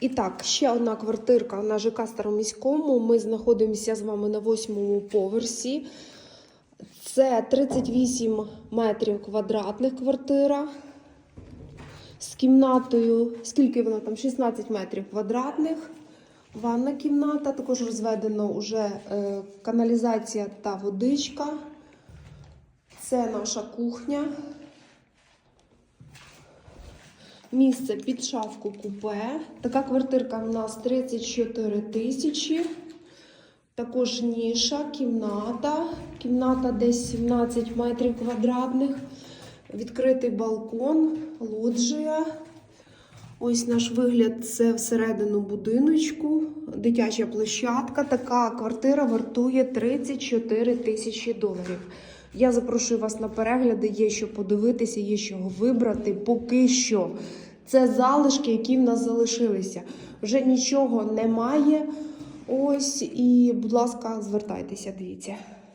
І так, ще одна квартирка на ЖК Староміському. Ми знаходимося з вами на восьмому поверсі. Це 38 метрів квадратних квартира. З кімнатою, скільки вона там? 16 метрів квадратних. Ванна кімната, також розведено вже е, каналізація та водичка. Це наша кухня. Місце під шафку купе. Така квартирка у нас 34 тисячі. Також ніша, кімната. Кімната десь 17 метрів квадратних. Відкритий балкон, лоджія. Ось наш вигляд це всередину будиночку, дитяча площадка. Така квартира вартує 34 тисячі доларів. Я запрошую вас на перегляди, є що подивитися, є що вибрати. Поки що це залишки, які в нас залишилися. Вже нічого немає. Ось і, будь ласка, звертайтеся, дивіться.